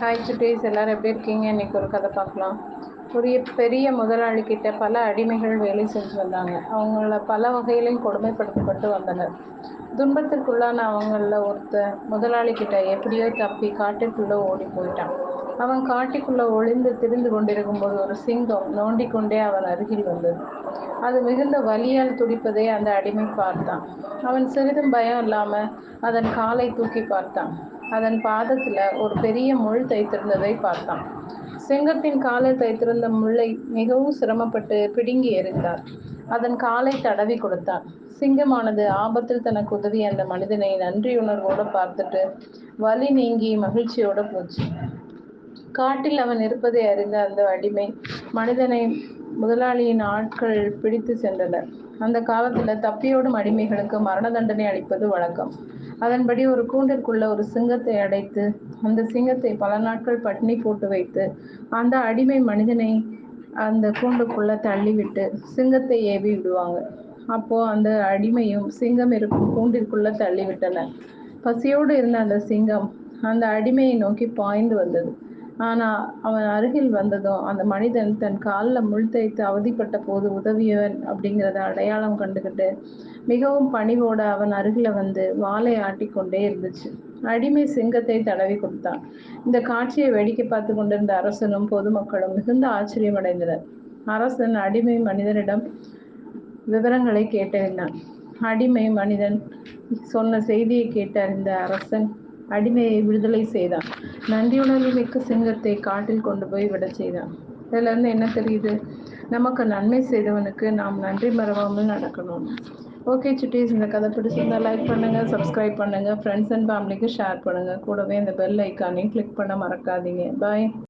Hi சுட்டீஸ் எல்லோரும் எப்படி இருக்கீங்க? இன்றைக்கி ஒரு கதை பார்க்கலாம். ஒரு பெரிய முதலாளி கிட்ட பல அடிமைகள் வேலை செஞ்சு வந்தாங்க. அவங்கள பல வகையிலையும் கொடுமைப்படுத்தப்பட்டு வந்தனர். துன்பத்திற்குள்ளான அவங்களில் ஒருத்தர் முதலாளி கிட்ட எப்படியோ தப்பி காட்டுக்குள்ளே ஓடி போயிட்டான். அவன் காட்டிக்குள்ளே ஒளிந்து திரிந்து கொண்டிருக்கும் போது ஒரு சிங்கம் நோண்டிக்கொண்டே அவன் அருகில் வந்தது. அது மிகுந்த வலியால் துடிப்பதை அந்த அடிமை பார்த்தான். அவன் சிறிதும் பயம் இல்லாமல் அதன் காலை தூக்கி பார்த்தான். அதன் பாதத்தில் ஒரு பெரிய முள் தைத்திருந்ததை பார்த்தான். சிங்கத்தின் காலில் தைத்திருந்த முள்ளை மிகவும் சிரமப்பட்டு பிடுங்கி எறிந்தார். அதன் காலை தடவி கொடுத்தான் சிங்கமானது ஆபத்தில் தனக்கு உதவி அந்த மனிதனை நன்றியுணர்வோடு பார்த்துட்டு வலி நீங்கி மகிழ்ச்சியோடு போச்சு. காட்டில் அவன் இருப்பதை அறிந்த அந்த அடிமை மனிதனை முதலாளியின் ஆட்கள் பிடித்து சென்றனர். அந்த காலத்தில் தப்பியோடும் அடிமைகளுக்கு மரண தண்டனை அளிப்பது வழக்கம். அதன்படி ஒரு கூண்டிற்குள்ள ஒரு சிங்கத்தை அடைத்து அந்த சிங்கத்தை பல நாட்கள் பட்டினி போட்டு வைத்து அந்த அடிமை மனிதனை அந்த கூண்டுக்குள்ள தள்ளிவிட்டு சிங்கத்தை ஏவி விடுவாங்க. அப்போ அந்த அடிமையும் சிங்கம் இருக்கும் கூண்டிற்குள்ள தள்ளிவிட்டன. பசியோடு இருந்த அந்த சிங்கம் அந்த அடிமையை நோக்கி பாய்ந்து வந்தது. ஆனால் அவன் அருகில் வந்ததும் அந்த மனிதன் தன் காலில் முள் தேய்த்து அவதிப்பட்ட போது உதவியவன் அப்படிங்கிறத அடையாளம் கண்டுக்கிட்டு மிகவும் பணிவோடு அவன் அருகில் வந்து வாளை ஆட்டிக்கொண்டே இருந்துச்சு. அடிமை சிங்கத்தை தடவி கொடுத்தான். இந்த காட்சியை வேடிக்கை பார்த்து கொண்டிருந்த அரசனும் பொதுமக்களும் மிகுந்த ஆச்சரியமடைந்தனர் அரசன் அடிமை மனிதனிடம் விவரங்களை கேட்டறிந்தான். அடிமை மனிதன் சொன்ன செய்தியை கேட்டறிந்த அரசன் அடிமையை விடுதலை செய்தான். நன்றியுணர்வு மிக்க சிங்கத்தை காட்டில் கொண்டு போய் விட செய்தான். இதிலேருந்து என்ன தெரியுது? நமக்கு நன்மை செய்தவனுக்கு நாம் நன்றி மறவாமல் நடக்கணும். ஓகே சுட்டீஸ் இந்த கதை பிடிச்சிருந்தா லைக் பண்ணுங்கள் சப்ஸ்கிரைப் பண்ணுங்கள் ஃப்ரெண்ட்ஸ் அண்ட் ஃபேமிலிக்கு ஷேர் பண்ணுங்கள் கூடவே இந்த பெல் ஐக்கானையும் கிளிக் பண்ண மறக்காதீங்க. பாய்